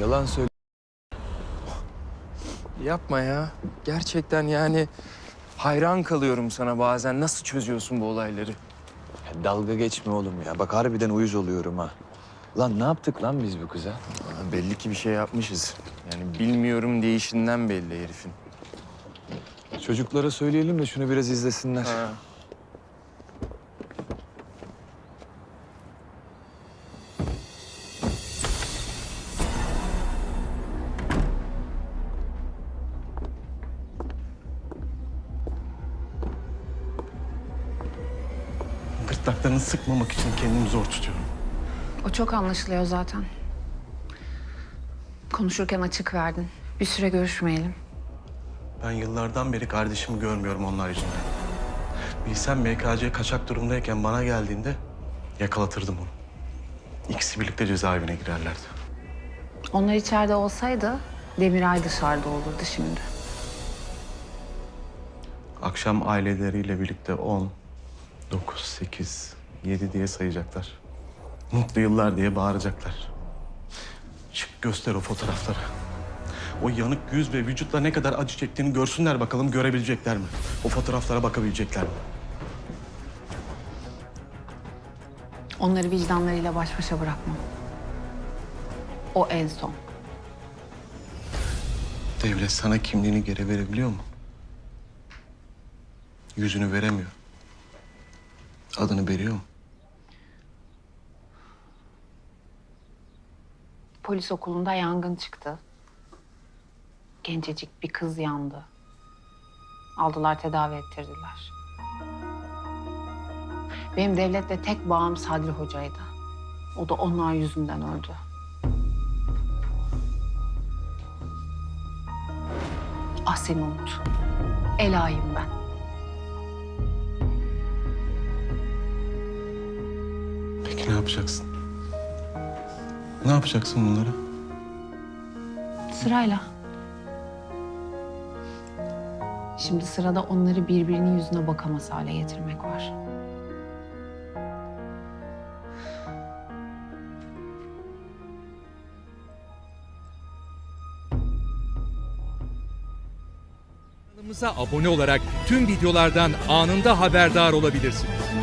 Yalan söyle. Yapma ya. Gerçekten yani hayran kalıyorum sana bazen. Nasıl çözüyorsun bu olayları? Ya dalga geçme oğlum ya. Bak harbiden uyuz oluyorum ha. Lan ne yaptık lan biz bu kıza? Aa, belli ki bir şey yapmışız. Yani bilmiyorum değişinden belli herifin. Çocuklara söyleyelim de şunu biraz izlesinler. Ha. Gırtlaklarını sıkmamak için kendimi zor tutuyorum. O çok anlaşılıyor zaten. Konuşurken açık verdin. Bir süre görüşmeyelim. Ben yıllardan beri kardeşimi görmüyorum onlar yüzünden. Bilsem MKC kaçak durumdayken bana geldiğinde yakalatırdım onu. İkisi birlikte cezaevine girerlerdi. Onlar içeride olsaydı Demiray dışarıda olurdu şimdi. Akşam aileleriyle birlikte 10, 9, 8, 7 diye sayacaklar. Mutlu yıllar diye bağıracaklar. Çık göster o fotoğrafları. O yanık yüz ve vücutla ne kadar acı çektiğini görsünler bakalım görebilecekler mi? O fotoğraflara bakabilecekler mi? Onları vicdanlarıyla baş başa bırakmam. O en son. Devlet sana kimliğini geri verebiliyor mu? Yüzünü veremiyor. Adını veriyor mu? Polis okulunda yangın çıktı. Gencecik bir kız yandı. Aldılar tedavi ettirdiler. Benim devletle tek bağım Sadri Hoca'ydı. O da onlar yüzünden öldü. Ah seni Umut. Elayım ben. Peki ne yapacaksın? Ne yapacaksın bunları? Sırayla. Şimdi sırada onları birbirinin yüzüne bakamaz hale getirmek var. Kanalımıza abone olarak tüm videolardan anında haberdar olabilirsiniz.